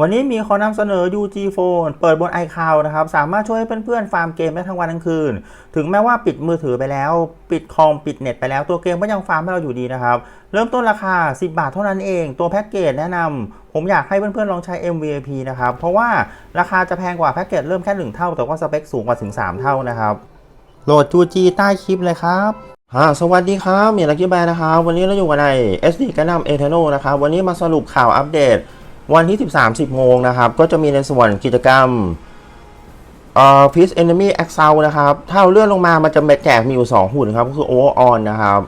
วันนี้มีขอนำเสนอ UG Phone เปิดบน iCloud นะครับ สามารถช่วยให้เพื่อนๆ ฟาร์มเกมได้ทั้งวันทั้งคืน ถึงแม้ว่าปิดมือถือไปแล้ว ปิดคอม ปิดเน็ตไปแล้วตัวเกมก็ยังฟาร์มให้เราอยู่ดีนะครับ เริ่มต้นราคา 10 บาทเท่านั้นเอง ตัวแพ็กเกจแนะนำผมอยากให้เพื่อนๆ ลองใช้ MVP นะครับ เพราะว่าราคาจะแพงกว่าแพ็กเกจเริ่มแค่ 1 เท่า แต่ว่าสเปคสูงกว่าถึง 3 เท่านะครับโหลด UG ใต้คลิปเลยครับอ่าสวัสดีครับมีลักกี้แบร์นะครับ วันนี้เราอยู่กันใน SD กันดั้มเอเทโนนะครับ วันนี้มาสรุปข่าวอัปเดต วันที่ 13 10โมงนะครับ ก็จะมีในส่วนกิจกรรมเอ่อ Peace Enemy Exile นะครับ ถ้าเราเลื่อนลงมามันจะแจกมีอยู่ 2 หุ่นครับ ก็คือ Overall นะครับ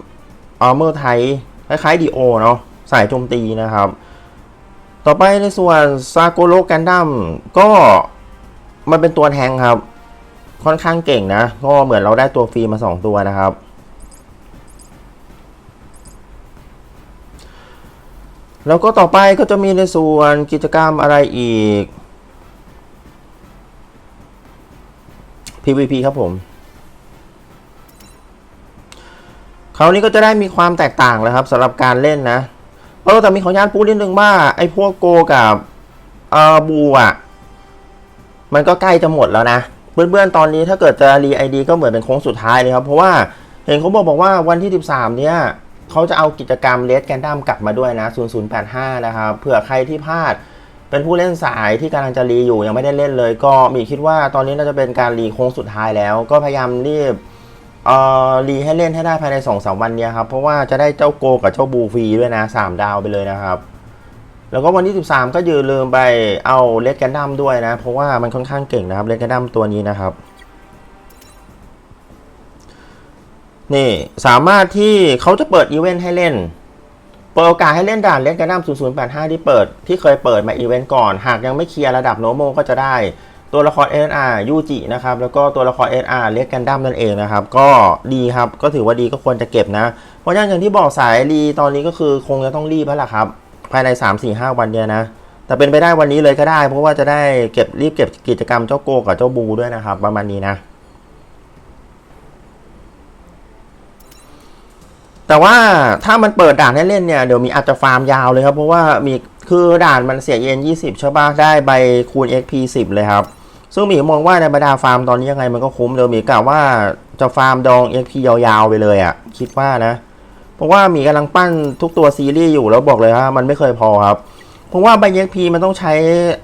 Armor ไทยคล้ายๆ DO เนาะสายโจมตีนะครับ ต่อไปในส่วน s a g o r o Gundam ก็มันเป็นตัวแทงครับ ค่อนข้างเก่งนะ ก็เหมือนเราได้ตัวฟรีมา 2 ตัวนะครับ แล้วก็ต่อไปก็จะมีในส่วนกิจกรรมอะไรอีก PVP ครับผม คราวนี้ก็จะได้มีความแตกต่างแล้วครับสำหรับการเล่นนะเออแต่มีขออนุญาตพูดนิดนึงว่าไอ้พวกโกกับเออบูอะ มันก็ใกล้จะหมดแล้วนะ เพื่อนๆ ตอนนี้ถ้าเกิดจะรีไอดีก็เหมือนเป็นโค้งสุดท้ายเลยครับ เพราะว่าเห็นเขาบอกบอกว่าวันที่ 13 เนี่ย เขาจะเอากิจกรรมเลสแกนดัมกลับมาด้วยนะ0085 นะครับ เผื่อใครที่พลาด เป็นผู้เล่นสายที่กำลังจะรีอยู่ยังไม่ได้เล่นเลย ก็มีคิดว่าตอนนี้น่าจะเป็นการรีโค้งสุดท้ายแล้ว ก็พยายามรีบเอ่อรีให้เล่นให้ได้ภายใน2-3วันเนี้ยครับ เพราะว่าจะได้เจ้าโกกับเจ้าบูฟรีด้วยนะ 3 ดาวไปเลยนะครับ แล้วก็วันที่ 13 ก็อย่าลืมไปเอาเลสแกนดัมด้วยนะ เพราะว่ามันค่อนข้างเก่งนะครับเลสแกนดัมตัวนี้นะครับ นี่สามารถที่เขาจะเปิดอีเวนต์ให้เล่น เปิดโอกาสให้เล่นด่านเล่นกันดั้ม0085 ที่เปิดที่เคยเปิดมาอีเวนต์ก่อน หากยังไม่เคลียร์ระดับโนโมก็จะได้ตัวละคร NR ยูจินะครับ แล้วก็ตัวละคร NR เล็กกันดั้มนั่นเองนะครับ ก็ดีครับ ก็ถือว่าดีก็ควรจะเก็บนะ เพราะฉะนั้นอย่างที่บอกสายรีตอนนี้ก็คือคงจะต้องรีบแล้วล่ะครับ ภายใน 3-4-5 วันเดียนะ แต่เป็นไปได้วันนี้เลยก็ได้ เพราะว่าจะได้เก็บรีบเก็บกิจกรรมเจ้าโกกับเจ้าบูด้วยนะครับ ประมาณนี้นะ แต่ว่าถ้ามันเปิดด่านให้เล่นเนี่ย เดี๋ยวมีอาจจะฟาร์มยาวเลยครับ เพราะว่ามีคือด่านมันเสียเย็น20 ใช่ปะได้ใบคูณ XP 10 เลยครับ ซึ่งหมีมองว่าในบรรดาฟาร์มตอนนี้ยังไงมันก็คุ้มเดี๋ยวหมีกล่าวว่าจะฟาร์มดอง XP ยาวๆไปเลยอะ่ะ คิดว่านะ เพราะว่าหมีกำลังปั้นทุกตัวซีรีส์อยู่แล้วบอกเลยว่ามันไม่เคยพอครับ เพราะว่าใบ XP มันต้องใช้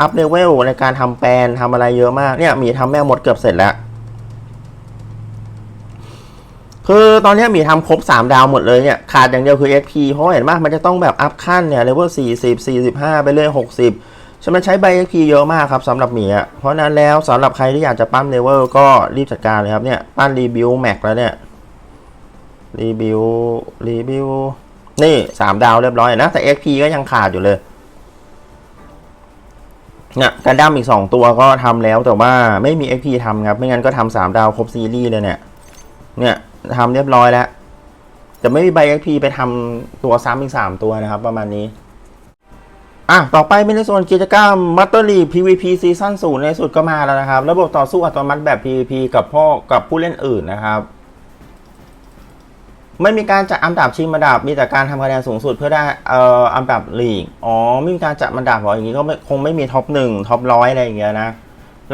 อัพเลเวลในการทำแปลนทำอะไรเยอะมากเนี่ยหมีทำแม่หมดเกือบเสร็จแล้ว คือตอนนี้มีทำครบ 3 ดาวหมดเลยเนี่ย ขาดอย่างเดียวคือ XP เพราะเห็นมากมันจะต้องแบบอัพขั้นเนี่ยเลเวล40 45 ไปเรื่อย60ใช่ไหมใช้ใบ XP เยอะมากครับสำหรับหมีอะเพราะนั้นแล้วสำหรับใครที่อยากจะปั้นเลเวลก็รีบจัดการเลยครับเนี่ย ปั้นรีบิวแม็กแล้วเนี่ยรีบิวรีบิวนี่ 3 ดาวเรียบร้อยนะ แต่ XP ก็ยังขาดอยู่เลยเนี่ยกันดั้มอีก 2 ตัวก็ทำแล้วแต่ว่าไม่มี XP ทำครับ ไม่งั้นก็ทำ3ดาวครบซีรีส์เลยเนี่ยเนี่ย ทำเรียบร้อยแล้ว จะไม่มีใบ XP ไปทำตัวซ้ำอีก3ตัวนะครับ ประมาณนี้ อะ ต่อไปเป็นในส่วนกิจกรรม m a t e r l e a g u e PVP ซีซั่นศูนย์ในสุดก็มาแล้วนะครับ ระบบต่อสู้อัตโนมัติแบบ PVP กับพ่อกับผู้เล่นอื่นนะครับไม่มีการจัดอันดับชิงอันดับ มีแต่การทำคะแนนสูงสุดเพื่อได้เอ่ออันดับลีก อ๋อ ไม่มีการจัดอันดับหรออย่างนี้ก็คงไม่มีท็อปหนึ่งท็อปร้อยอะไรอย่างเงี้ยนะ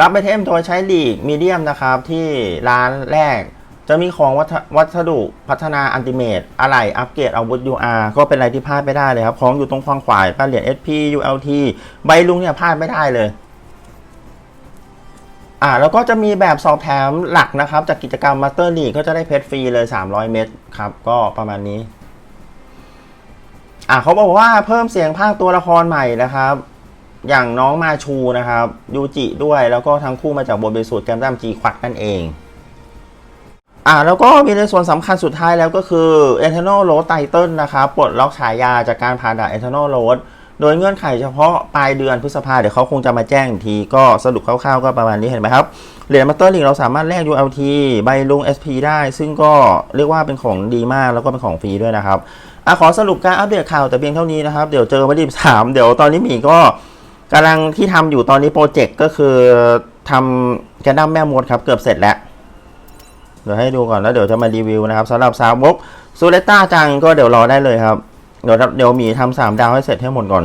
รับไปเทมโดยใช้ลีกมีเดียมนะครับที่ร้านแรก จะมีของวัวัสดุพัฒนาอันติเมตอะไหล่อัปเกรดอาวุธ UR ก็เป็นอะไรที่พลาดไม่ได้เลยครับ ของอยู่ตรงฝั่งขวาป้าเหรียญ SP ULT ใบลุงเนี่ยพลาดไม่ได้เลย อ่าแล้วก็จะมีแบบสอบแถมหลักนะครับ จากกิจกรรม Master League ก็จะได้เพชรฟรีเลย 300 เม็ดครับ ก็ประมาณนี้ อ่าเขาบอกว่าเพิ่มเสียงภาคตัวละครใหม่นะครับ อย่างน้องมาชูนะครับยูจิด้วยแล้วก็ทั้งคู่มาจากบทเบสูตรแกมดัมจีควักนั่นเอง อ่าแล้วก็มีในส่วนสำคัญสุดท้ายแล้วก็คือ Eternal Road Title นะครับปลดล็อกฉายาจากการผ่านด่าน Eternal Road โดยเงื่อนไขเฉพาะปลายเดือนพฤษภาเดี๋ยวเขาคงจะมาแจ้งทีก็สรุปคร่าวๆก็ประมาณนี้เห็นไหมครับเหรียญมาสเตอร์ลิงเราสามารถแลก ULT ใบลุง SP ได้ ซึ่งก็เรียกว่าเป็นของดีมากแล้วก็เป็นของฟรีด้วยนะครับอะขอสรุปการอัปเดตข่าวแต่เพียงเท่านี้นะครับ เดี๋ยวเจอวันที่13เดี๋ยวตอนนี้หมีก็กำลังที่ทำอยู่ตอนนี้โปรเจกต์ก็คือทำแกนดั้มแม่มดครับเกือบเสร็จแล้ว เดี๋ยวให้ดูก่อนแล้วเดี๋ยวจะมารีวิวนะครับสำหรับซาวบกซูเลต้าจังก็เดี๋ยวรอได้เลยครับ เดี๋ยวเดี๋ยวหมีทำสามดาวให้เสร็จให้หมดก่อน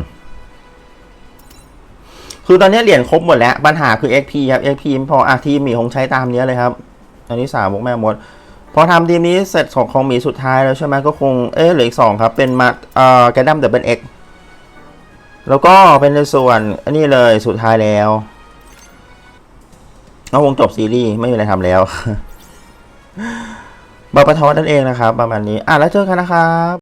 คือตอนนี้เหรียญครบหมดแล้ว ปัญหาคือ XP ครับ XP ไม่พออะทีมหมีคงใช้ตามเนี้ยเลยครับ อันนี้สามบกแม่มด พอทำทีมนี้เสร็จของของหมีสุดท้ายแล้วใช่ไหมก็คงเอ๊ะเหลืออีกสองครับ เป็นมาเอ่อแกดัมเดอะเป็นเอ็กแล้วก็เป็นในส่วนอันนี้เลยสุดท้ายแล้วก็วงจบซีรีส์ไม่มีอะไรทำแล้ว บาปะทอนั่นเองนะครับ ประมาณนี้ อะแล้วเจอกันนะครับ